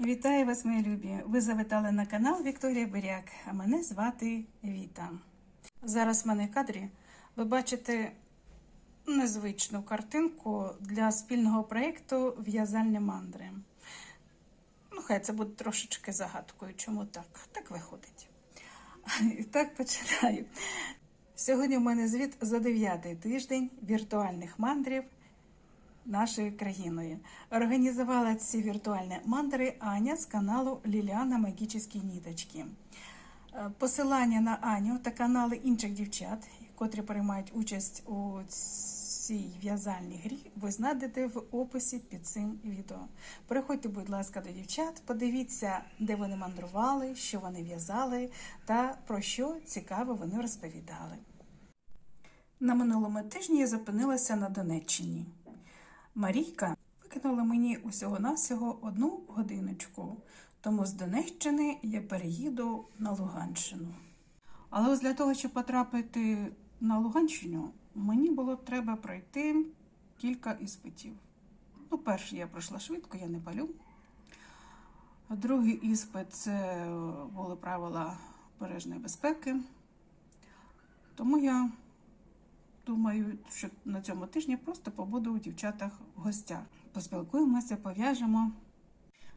Вітаю вас, мої любі! Ви завітали на канал Вікторія Буряк, а мене звати Віта. Зараз в мене в кадрі ви бачите незвичну картинку для спільного проєкту В'язальні мандри. Ну, хай це буде трошечки загадкою, чому так? Так виходить. І так починаю. Сьогодні в мене звіт за дев'ятий тиждень віртуальних мандрів нашою країною. Організувала ці віртуальні мандри Аня з каналу Ліліана Магічні ніточки. Е, Посилання на Аню та канали інших дівчат, котрі приймають участь у цій в'язальній грі, ви знайдете в описі під цим відео. Переходьте, будь ласка, до дівчат, подивіться, де вони мандрували, що вони в'язали та про що цікаво вони розповідали. На минулому тижні я зупинилася на Донеччині. Марійка викинула мені усього-навсього одну годиночку, тому з Донеччини я переїду на Луганщину. Але ось для того, щоб потрапити на Луганщину, мені було треба пройти кілька іспитів. Ну, перший я пройшла швидко, я не палю. Другий іспит це були правила бережної безпеки. Тому я думаю, що на цьому тижні просто побуду у дівчатах в гостях. Поспілкуємося, пов'яжемо.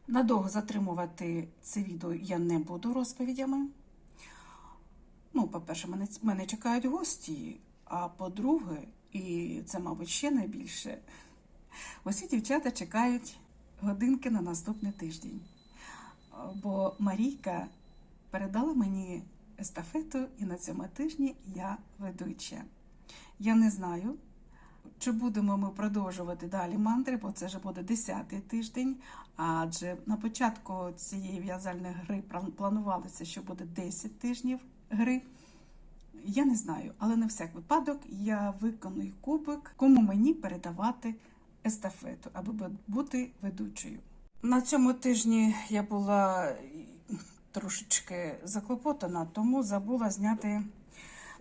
Надовго затримувати це відео я не буду розповідями. Ну, по-перше, мене, мене чекають гості, а по-друге, і це, мабуть, ще найбільше, усі дівчата чекають годинки на наступний тиждень. Бо Марійка передала мені естафету, і на цьому тижні я ведуча. Я не знаю, чи будемо ми продовжувати далі мандри, бо це вже буде 10-й тиждень. Адже на початку цієї в'язальної гри планувалося, що буде 10 тижнів гри. Я не знаю, але на всяк випадок я виконую кубик, кому мені передавати естафету, аби бути ведучою. На цьому тижні я була трошечки заклопотана, тому забула зняти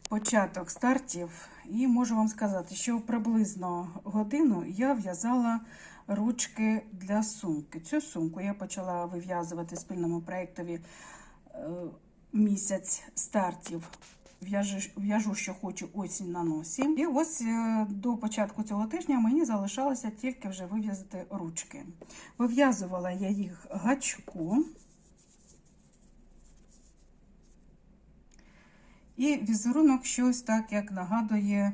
початок стартів, і можу вам сказати, що приблизно годину я в'язала ручки для сумки. Цю сумку я почала вив'язувати спільному проєктові е, місяць стартів. В'яжу, що хочу осінь на носі. І ось е, до початку цього тижня мені залишалося тільки вже вив'язати ручки. Вив'язувала я їх гачком. І візерунок щось так, як нагадує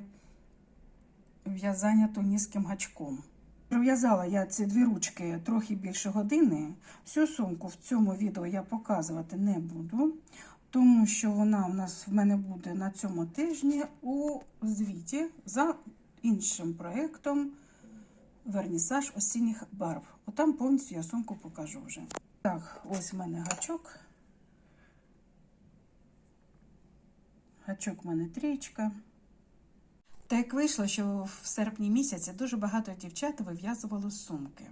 в'язання туніським гачком. Пров'язала я ці дві ручки трохи більше години. Всю сумку в цьому відео я показувати не буду, тому що вона у нас в мене буде на цьому тижні у звіті за іншим проєктом Вернісаж осінніх барв. Отам повністю я сумку покажу вже. Так, ось в мене гачок. Гачок в мене трічка. Так вийшло, що в серпні місяці дуже багато дівчат вив'язувало сумки.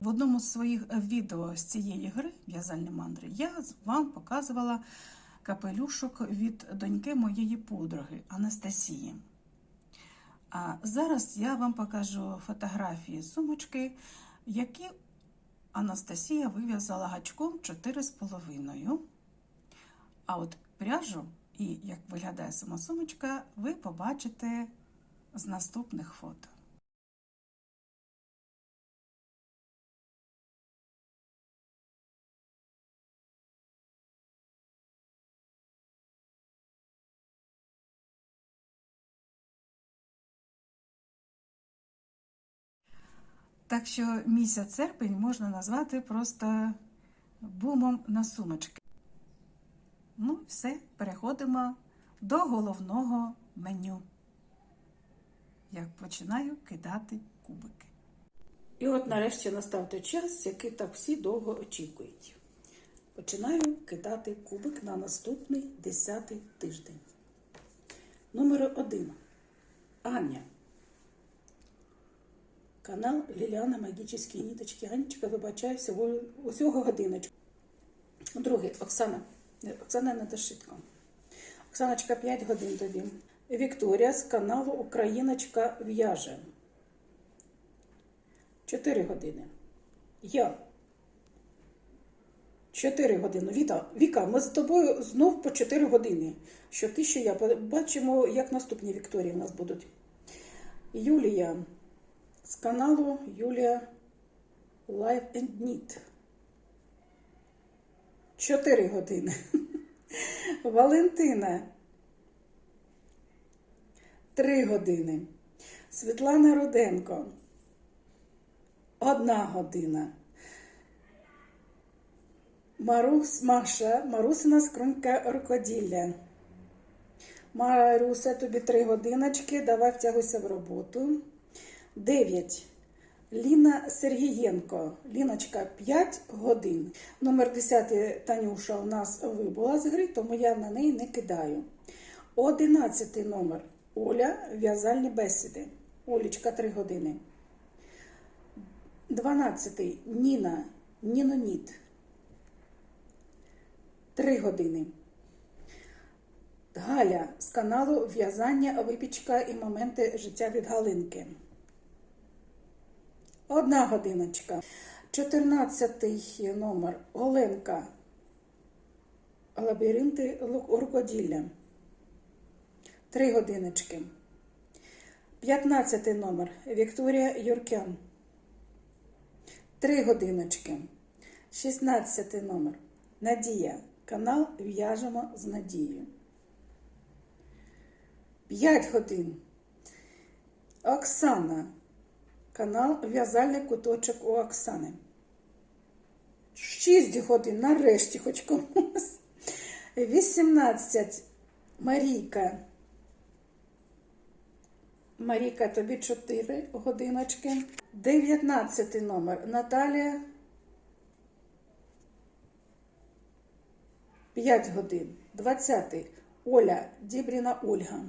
В одному з своїх відео з цієї гри в'язальні мандри я вам показувала капелюшок від доньки моєї подруги Анастасії. А зараз я вам покажу фотографії сумочки, які Анастасія вив'язала гачком 4,5. А от пряжу і як виглядає сама сумочка, ви побачите з наступних фото. Так що місяць серпень можна назвати просто бумом на сумочки. Ну, все, переходимо до головного меню. Я починаю кидати кубики. І от нарешті настав той час, який так всі довго очікують. Починаю кидати кубик на наступний 10 тиждень. Номер один. Аня. Канал Ліліана Магічні ніточки. Анечка вибачає всього усього годиночку. Другий Оксана. Оксана Недошитко. Оксаночка 5 годин тобі. Вікторія з каналу Україночка в'яже. 4 години. Я 4 години. Віта, Віка, ми з тобою знов по 4 години. Що ти, що я. Бачимо, як наступні Вікторії в нас будуть. Юлія з каналу Юлія Life and Need. 4 години. Валентина. 3 години. Світлана Руденко. Одна година. Марус, Маша, Марусина скрунька рукоділля. Маруся, тобі три годиночки, давай втягуйся в роботу. Дев'ять. Ліна Сергієнко. Ліночка 5 годин. Номер 10 Танюша у нас вибула з гри, тому я на неї не кидаю. Одинадцятий номер. Оля в'язальні бесіди. Олічка 3 години. 12. Ніна. Ніноніт. 3 години. Галя з каналу В'язання, випічка і моменти життя від Галинки. Одна годиночка. 14 номер. Оленка. Лабіринти рукоділля. Три годиночки. 15 номер. Вікторія Юркян. Три годиночки. 16 номер. Надія. Канал В'яжемо з Надією. 5 годин. Оксана. Канал В'язальний куточок у Оксани. 6 годин. Нарешті хоч комусь. 18. Марійка. Марійка, тобі 4 годиночки. 19 номер. Наталія. 5 годин. 20. Оля Дібріна Ольга.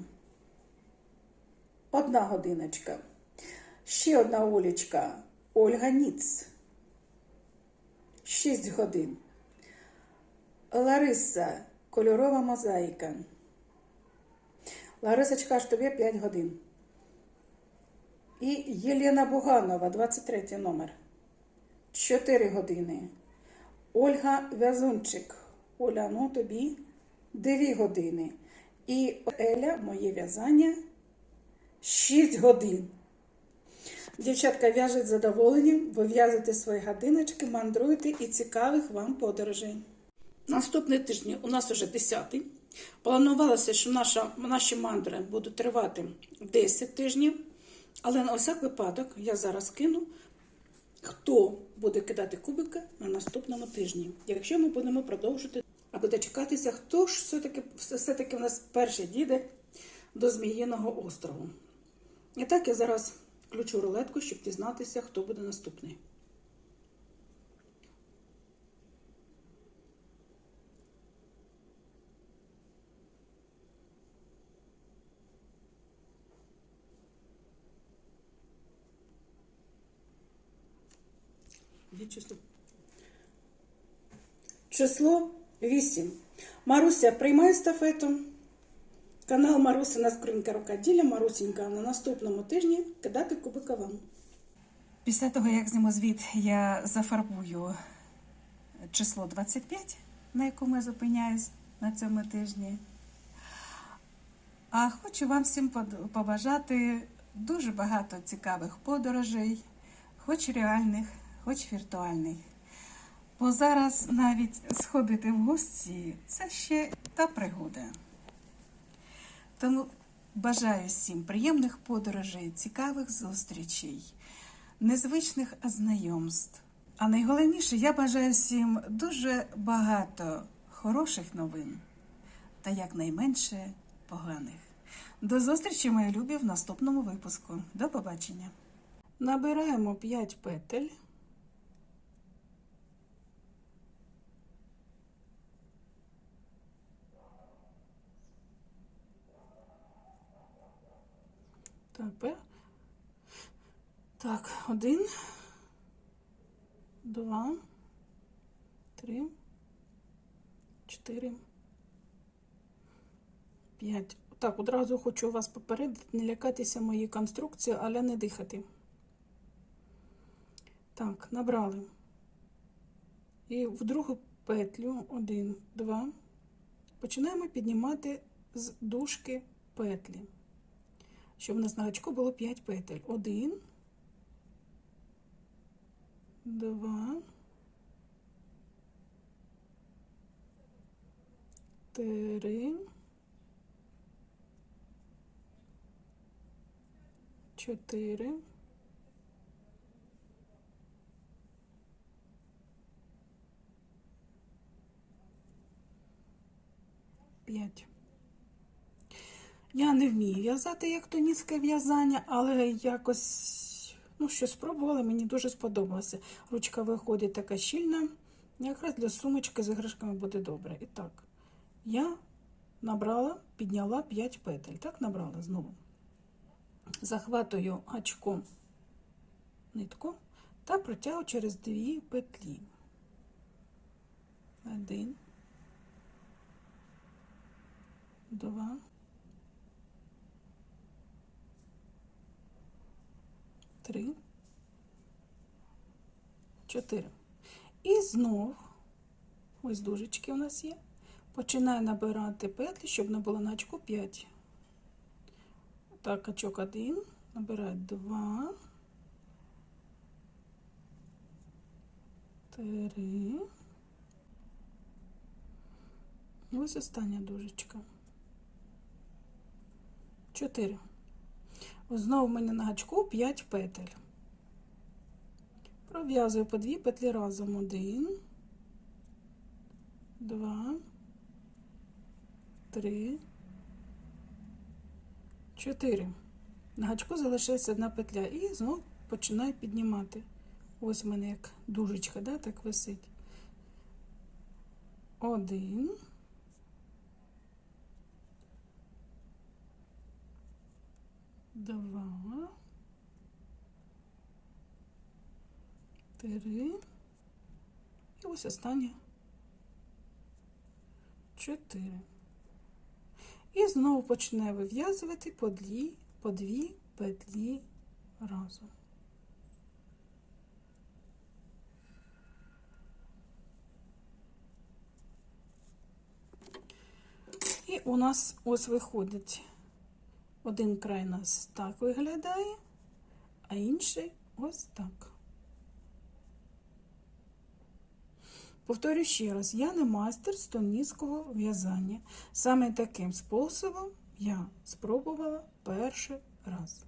Одна годиночка. Ще одна Олечка. Ольга Ніц. 6 годин. Лариса. Кольорова мозаїка. Ларисочка, аж тобі 5 годин. І Єлена Буганова, 23 номер. 4 години. Ольга Вязунчик. Оля, ну тобі 2 години. І Еля, моє в'язання 6 годин. Дівчатка в'яжуть задоволенням, ви в'язуєте свої годиночки, мандруєте і цікавих вам подорожей. Наступні тижні у нас уже 10-й. Планувалося, що наша, наші мандри будуть тривати 10 тижнів. Але на всяк випадок я зараз кину, хто буде кидати кубики на наступному тижні. Якщо ми будемо продовжувати, а буде чекатися, хто ж все-таки все-таки в нас перший діде до Зміїного острову. І так я зараз включу рулетку, щоб дізнатися, хто буде наступний. Число. Число 8. Маруся приймає естафету. Канал Марусина Скринька рукоділля. Марусенька на наступному тижні кидати кубика вам. Після того, як зніму звіт, я зафарбую число 25, на якому я зупиняюсь на цьому тижні. А хочу вам всім побажати дуже багато цікавих подорожей, хоч реальних, хоч віртуальних. Бо зараз навіть сходити в гості це ще та пригода. Тому бажаю всім приємних подорожей, цікавих зустрічей, незвичних знайомств. А найголовніше, я бажаю всім дуже багато хороших новин та якнайменше поганих. До зустрічі, мої любі, в наступному випуску. До побачення. Набираємо 5 петель. Так, так, один, два, три, чотири, п'ять. Так, одразу хочу вас попередити, не лякатися моєї конструкції, але не дихати. Так, набрали. І в другу петлю, один, два. Починаємо піднімати з дужки петлі, щоб у нас на гачку було 5 петель. Один, два, три, чотири. П'ять. Я не вмію в'язати як тунісське в'язання, але якось, ну, що спробувала, мені дуже сподобалося. Ручка виходить така щільна. Якраз для сумочки з іграшками буде добре. І так, я набрала, підняла 5 петель. Так, набрала знову. Захватую гачком нитку та протягую через дві петлі. Один. Два. Три. Чотири. І знов, ось дужечки у нас є. Починаю набирати петлі, щоб не було на очку 5. Так, качок 1, набираю 2. 3. Ось остання дужечка. 4. Знову в мене на гачку 5 петель. Пров'язую по дві петлі разом. Один, два, три, чотири. На гачку залишається одна петля. І знову починаю піднімати. Ось в мене як дужечка, да, так висить. Один. Два. Три. І ось останнє. Чотири. І знову починаю вив'язувати по дві, по дві петлі разом. І у нас ось виходить один край у нас так виглядає, а інший ось так. Повторю ще раз, я не майстер з тонійського в'язання. Саме таким способом я спробувала перший раз.